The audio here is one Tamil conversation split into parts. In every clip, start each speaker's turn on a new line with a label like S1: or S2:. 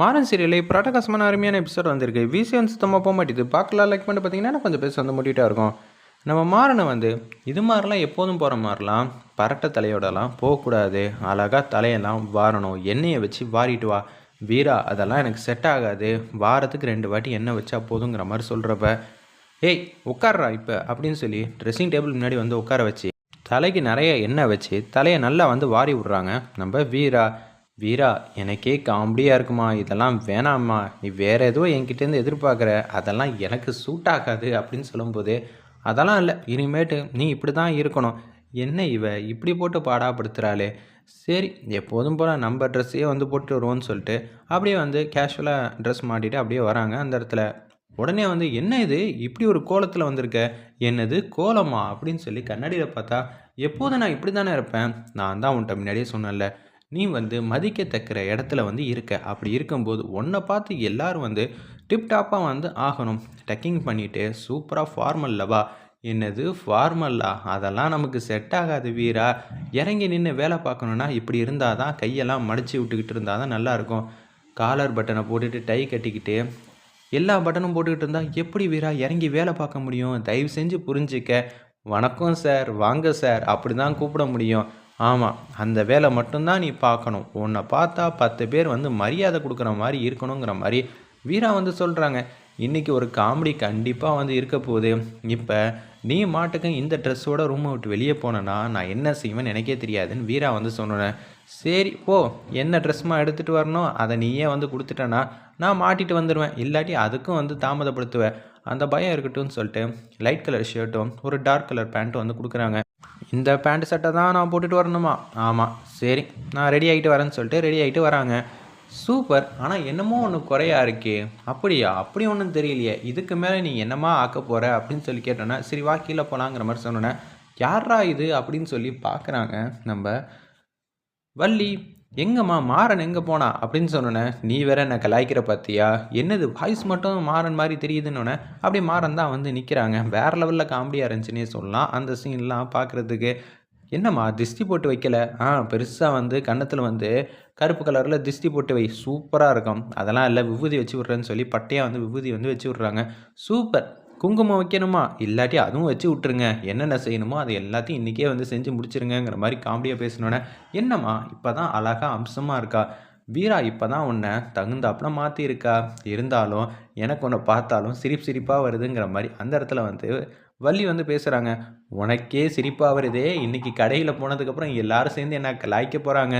S1: மாறன் சீரியலில் இப்போ பிரகாசமான அருமையான எபிசோட் வந்திருக்கு. விசிஎன் சுத்தமாக போக மாட்டேது பார்க்கலாம் லைக் பண்ணிட்டு பார்த்தீங்கன்னா கொஞ்சம் பேச வந்து மூட்டிகிட்டே இருக்கும். நம்ம மாறனை வந்து இது மாதிரிலாம் எப்போதும் போகிற மாதிரிலாம் பரட்ட தலையோடலாம் போகக்கூடாது. அழகாக தலையெல்லாம் வாரணும். எண்ணெயை வச்சு வாரிட்டு வா. வீரா அதெல்லாம் எனக்கு செட் ஆகாது. வாரத்துக்கு ரெண்டு வாட்டி எண்ணெய் வச்சா போதுங்கிற மாதிரி சொல்கிறப்ப ஏய் உட்கார்றா இப்போ அப்படின்னு சொல்லி ட்ரெஸ்ஸிங் டேபிள் முன்னாடி வந்து உட்கார வச்சு தலைக்கு நிறைய எண்ணெய் வச்சு தலையை நல்லா வந்து வாரி விட்றாங்க. நம்ம வீரா வீரா எனக்கே காமெடியாக இருக்குமா? இதெல்லாம் வேணாம்மா. நீ வேறு ஏதோ என்கிட்டேருந்து எதிர்பார்க்குற. அதெல்லாம் எனக்கு சூட் ஆகாது அப்படின்னு சொல்லும்போது அதெல்லாம் இல்லை. இனிமேட்டு நீ இப்படி தான் இருக்கணும். என்ன இவ இப்படி போட்டு பாடாப்படுத்துகிறாளே சரி எப்போதும் போல் நம்ம ட்ரெஸ்ஸையே வந்து போட்டு வருவோம்னு சொல்லிட்டு அப்படியே வந்து கேஷுவலாக ட்ரெஸ் மாட்டிட்டு அப்படியே வராங்க அந்த இடத்துல. உடனே வந்து என்ன இது? இப்படி ஒரு கோலத்தில் வந்திருக்க? என்னது? கோலமா? அப்படின்னு சொல்லி கண்ணாடியில் பார்த்தா எப்போதும் நான் இப்படி தானே இருப்பேன். நான் தான் உன்ட்ட முன்னாடியே சொன்னேன்ல. நீ வந்து மதிக்கத்தக்கிற இடத்துல வந்து இருக்க. அப்படி இருக்கும்போது உன்னை பார்த்து எல்லாரும் வந்து டிப்டாப்பாக வந்து ஆகணும். டக்கிங் பண்ணிவிட்டு சூப்பராக ஃபார்மல்லவா என்னது ஃபார்மல்லா அதெல்லாம் நமக்கு செட் ஆகாது வீரா. இறங்கி நின்று வேலை பார்க்கணுன்னா இப்படி இருந்தால் தான் கையெல்லாம் மடித்து விட்டுக்கிட்டு இருந்தால் தான் நல்லாயிருக்கும் காலர் பட்டனை போட்டுட்டு டை கட்டிக்கிட்டு எல்லா பட்டனும் போட்டுக்கிட்டு இருந்தால் எப்படி வீரா இறங்கி வேலை பார்க்க முடியும்? தயவு செஞ்சு புரிஞ்சுக்க. வணக்கம் சார் வாங்க சார் அப்படி தான் கூப்பிட முடியும். ஆமாம் அந்த வேலை மட்டும்தான் நீ பார்க்கணும். உன்னை பார்த்தா பத்து பேர் வந்து மரியாதை கொடுக்குற மாதிரி இருக்கணுங்கிற மாதிரி வீரா வந்து சொல்கிறாங்க இன்றைக்கி ஒரு காமெடி கண்டிப்பாக வந்து இருக்க போகுது. இப்போ நீ மாட்டுக்கு இந்த ட்ரெஸ்ஸோட ரூமை விட்டு வெளியே போனேன்னா நான் என்ன செய்வேன்னு எனக்கே தெரியாதுன்னு வீரா வந்து சொன்னேன் சரி போ என்ன ட்ரெஸ்மா எடுத்துகிட்டு வரணும் அதை நீயே வந்து கொடுத்துட்டேன்னா நான் மாட்டிட்டு வந்துடுவேன் இல்லாட்டி அதுக்கும் வந்து தாமதப்படுத்துவேன். அந்த பயம் இருக்கட்டும்னு சொல்லிட்டு லைட் கலர் ஷர்ட்டும் ஒரு டார்க் கலர் பேண்ட்டும் வந்து கொடுக்குறாங்க. இந்த பேண்ட் சட்டை தான் நான் போட்டுட்டு வரணுமா? ஆமாம் சரி நான் ரெடி ஆகிட்டு வரேன்னு சொல்லிட்டு ரெடி ஆகிட்டு வராங்க. சூப்பர் ஆனால் என்னமோ ஒன்று குறையா இருக்கே. அப்படியா? அப்படி ஒன்றும் தெரியலையே. இதுக்கு மேலே நீ என்னமா ஆக்க போகிற அப்படின்னு சொல்லி கேட்டோன்னே சரி வா கீழே போகலாங்கிற மாதிரி சொன்னோன்னே யாரா இது? அப்படின்னு சொல்லி பார்க்குறாங்க நம்ம வள்ளி. எங்கம்மா மாறன் எங்கே போனா? அப்படின்னு சொன்னோன்னே நீ வேற என்ன கலாய்க்கிற பார்த்தியா என்னது வாய்ஸ் மட்டும் மாறன் மாதிரி தெரியுதுன்னு அப்படியே மாறன் தான் வந்து நிற்கிறாங்க வேறு லெவலில் காமெடியாக இருந்துச்சுன்னே சொல்லலாம். அந்த சீன்லாம் பார்க்குறதுக்கு என்னம்மா திஷ்டி போட்டு வைக்கல? ஆ பெருசாக வந்து கன்னத்தில் வந்து கருப்பு கலரில் திஷ்டி போட்டு வை. சூப்பராக இருக்கும். அதெல்லாம் இல்லை விபூதி வச்சு விட்றேன்னு சொல்லி பட்டையாக வந்து விபூதி வந்து வச்சு விட்றாங்க. சூப்பர். குங்குமம் வைக்கணுமா? இல்லாட்டி அதுவும் வச்சு விட்ருங்க என்னென்ன செய்யணுமோ அது எல்லாத்தையும் இன்றைக்கே வந்து செஞ்சு முடிச்சிருங்கிற மாதிரி காமெடியாக பேசினோன்னே என்னம்மா இப்போ தான் அழகாக அம்சமாக இருக்கா? வீரா இப்போ தான் உன்னை தகுந்தாப்புல மாற்றிருக்கா இருந்தாலும் எனக்கு உன்னை பார்த்தாலும் சிரிப்பு சிரிப்பாக வருதுங்கிற மாதிரி அந்த இடத்துல வந்து வள்ளி வந்து பேசுகிறாங்க உனக்கே சிரிப்பாக வருதே. இன்றைக்கி கடையில் போனதுக்கப்புறம் எல்லாரும் சேர்ந்து என்ன கலாய்க்க போகிறாங்க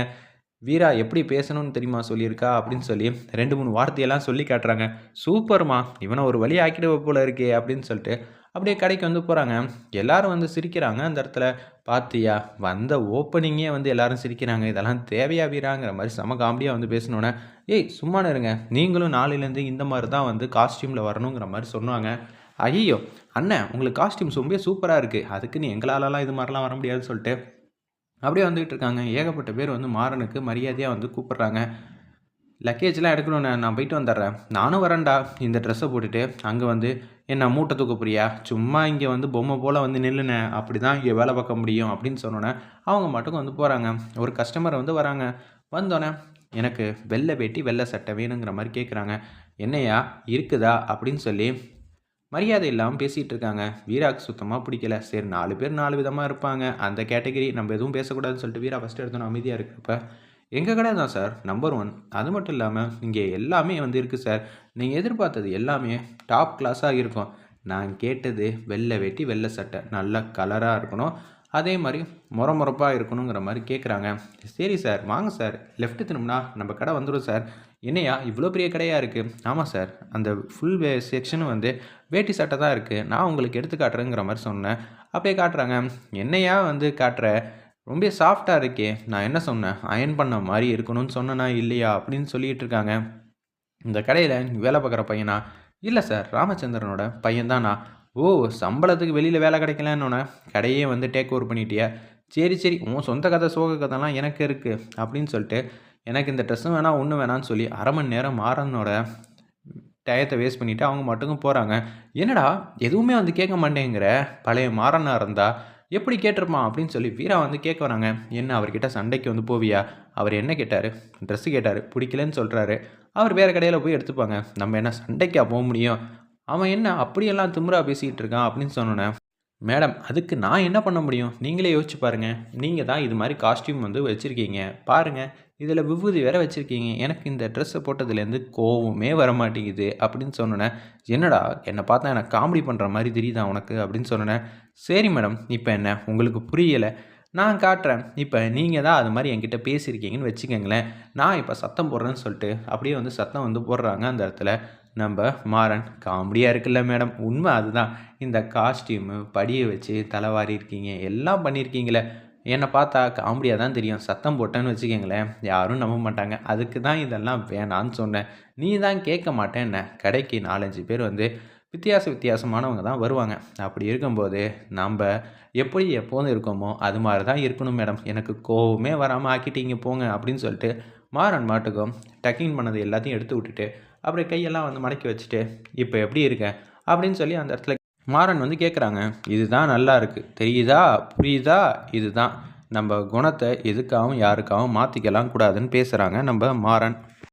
S1: வீரா எப்படி பேசணும்னு தெரியுமா சொல்லியிருக்கா? அப்படின்னு சொல்லி ரெண்டு மூணு வார்த்தையெல்லாம் சொல்லி காட்டுறாங்க. சூப்பர்மா இவனை ஒரு வழி ஆக்கிடுவ போல இருக்கே அப்படின்னு சொல்லிட்டு அப்படியே கடைக்கு வந்து போகிறாங்க எல்லாரும் வந்து சிரிக்கிறாங்க. அந்த இடத்துல பார்த்தியா வந்த ஓப்பனிங்கே வந்து எல்லாரும் சிரிக்கிறாங்க. இதெல்லாம் தேவையா வீராங்கிற மாதிரி செம காமெடியாக வந்து பேசணுன்னே ஏய் சும்மா இருங்க. நீங்களும் நாளையிலேருந்து இந்த மாதிரி தான் வந்து காஸ்டியூமில் வரணுங்கிற மாதிரி சொன்னாங்க. ஐயோ அண்ணன் உங்களுக்கு காஸ்டியூம்ஸ் ரொம்ப சூப்பராக இருக்குது அதுக்கு நீ எங்களாலலாம் இது மாதிரிலாம் வர முடியாதுன்னு சொல்லிட்டு அப்படியே வந்துகிட்டு இருக்காங்க. ஏகப்பட்ட பேர் வந்து மாறனுக்கு மரியாதையாக வந்து கூப்பிட்றாங்க. லக்கேஜ்லாம் எடுக்கணுண்ணே நான் போயிட்டு வந்துடுறேன். நானும் வரேன்டா. இந்த ட்ரெஸ்ஸை போட்டுட்டு அங்கே வந்து என்ன மூட்டை தூக்க போறியா? சும்மா இங்கே வந்து பொம்மை போல் வந்து நில்லுனே. அப்படி தான் இங்கே வேலை பார்க்க முடியும். அப்படின்னு சொன்னோன்னே அவங்க மட்டும் வந்து போகிறாங்க ஒரு கஸ்டமர் வந்து வராங்க. வந்தோடனே எனக்கு வெள்ளை வேட்டி வெள்ளை சட்டை வேணுங்கிற மாதிரி கேட்குறாங்க என்னையா இருக்குதா? அப்படின்னு சொல்லி மரியாதை இல்லாமல் பேசிகிட்டு இருக்காங்க. வீராக்கு சுத்தமாக பிடிக்கல. சரி நாலு பேர் நாலு விதமாக இருப்பாங்க. அந்த கேட்டகரி நம்ம எதுவும் பேசக்கூடாதுன்னு சொல்லிட்டு வீரா ஃபஸ்ட்டு எடுத்தோம் அமைதியாக இருக்கிறப்ப எங்கள் கடை தான் சார்? நம்பர் ஒன் அது மட்டும் இல்லாமல் இங்கே எல்லாமே வந்து இருக்குது சார். நீங்கள் எதிர்பார்த்தது எல்லாமே டாப் கிளாஸாக இருக்கும். நான் கேட்டது வெள்ளை வேட்டி வெள்ளை சட்டை. நல்ல கலராக இருக்கணும். அதே மாதிரி முறை முறப்பாக இருக்கணுங்கிற மாதிரி கேட்குறாங்க சரி சார் வாங்க சார். லெஃப்ட்டு திரும்பினா நம்ம கடை வந்துடும் சார். என்னையா இவ்வளோ பெரிய கடையாக இருக்குது ஆமாம் சார் அந்த ஃபுல் வே செக்ஷனும் வந்து வேட்டி சட்டை தான் இருக்குது நான் உங்களுக்கு எடுத்து காட்டுறேங்கிற மாதிரி சொன்னேன். அப்படியே காட்டுறாங்க. என்னையா வந்து காட்டுற? ரொம்ப சாஃப்டாக இருக்கே. நான் என்ன சொன்னேன்? அயன் பண்ண மாதிரி இருக்கணும்னு சொன்னேனா இல்லையா? அப்படின்னு சொல்லிகிட்டு இருக்காங்க. இந்த கடையில் வேலை பார்க்குற பையனா? இல்லை சார் ராமச்சந்திரனோட பையன்தானா? ஓ சம்பளத்துக்கு வெளியில் வேலை கிடைக்கலன்னொன்னே கடையே வந்து டேக் ஓவர் பண்ணிட்டியா? சரி சரி உன் சொந்த கதை சோக கதைலாம் எனக்கு இருக்குது அப்படின்னு சொல்லிட்டு எனக்கு இந்த ட்ரெஸ்ஸும் வேணாம் ஒன்றும் வேணான்னு சொல்லி அரை மணி நேரம் மாறனோட டயத்தை வேஸ்ட் பண்ணிவிட்டு அவங்க மட்டுக்கும் போகிறாங்க என்னடா எதுவுமே வந்து கேட்க மாட்டேங்கிற? பழைய மாறனாக இருந்தால் எப்படி கேட்டிருப்பான் அப்படின்னு சொல்லி வீரா வந்து கேட்க வராங்க. என்ன அவர்கிட்ட சண்டைக்கு வந்து போவியா? அவர் என்ன கேட்டார்? ட்ரெஸ்ஸு கேட்டார் பிடிக்கலன்னு சொல்கிறாரு அவர் வேறு கடையில் போய் எடுத்துப்பாங்க. நம்ம என்ன சண்டைக்கா போக முடியும்? அவன் என்ன அப்படியெல்லாம் திமுறா பேசிக்கிட்டு இருக்கான் அப்படின்னு சொன்னோன்னே மேடம் அதுக்கு நான் என்ன பண்ண முடியும்? நீங்களே யோசிச்சு பாருங்கள் நீங்கள் தான் இது மாதிரி காஸ்டியூம் வந்து வச்சுருக்கீங்க. பாருங்கள் இதில் விபூதி வேற வச்சுருக்கீங்க. எனக்கு இந்த ட்ரெஸ்ஸை போட்டதுலேருந்து கோவமே வர மாட்டேங்குது அப்படின்னு சொன்னோன்னே என்னடா என்னை பார்த்தா எனக்கு காமெடி பண்ணுற மாதிரி தெரியுதா உனக்கு? அப்படின்னு சொன்னேன் சரி மேடம் இப்போ என்ன? உங்களுக்கு புரியலை. நான் காட்டுறேன். இப்போ நீங்கள் தான் அது மாதிரி என்கிட்ட பேசியிருக்கீங்கன்னு வச்சுக்கோங்களேன். நான் இப்போ சத்தம் போடுறேன்னு சொல்லிட்டு அப்படியே வந்து சத்தம் வந்து போடுறாங்க அந்த இடத்துல. நம்ம மாறன் காமெடியாக இருக்குல்ல மேடம். உண்மை அதுதான். இந்த காஸ்டியூமு படியை வச்சு தலைவாரி இருக்கீங்க. எல்லாம் பண்ணியிருக்கீங்களே. என்னை பார்த்தா காமெடியாக தான் தெரியும். சத்தம் போட்டேன்னு வச்சுக்கோங்களேன். யாரும் நம்ப மாட்டாங்க. அதுக்கு தான் இதெல்லாம் வேணான்னு சொன்னேன். நீ தான் கேட்க மாட்டேன் கடைக்கு நாலஞ்சு பேர் வந்து வித்தியாச வித்தியாசமானவங்க தான் வருவாங்க. அப்படி இருக்கும்போது நம்ம எப்படி எப்போதும் இருக்கோமோ அது மாதிரி தான் இருக்கணும் மேடம். எனக்கு கோவமே வராமல் ஆக்கிட்டீங்க போங்க அப்படின்னு சொல்லிட்டு மாறன் மாட்டுக்கும் டக்கிங் பண்ணது எல்லாத்தையும் எடுத்து விட்டுட்டு அப்படியே கையெல்லாம் வந்து மடக்கி வச்சுட்டு இப்போ எப்படி இருக்கேன் அப்படின்னு சொல்லி அந்த இடத்துல மாறன் வந்து கேட்குறாங்க இதுதான் நல்லா இருக்குது தெரியுதா? புரியுதா? இதுதான். நம்ம குணத்தை எதுக்காகவும் யாருக்காகவும் மாற்றிக்கலாம் கூடாதுன்னு பேசுகிறாங்க நம்ம மாறன்.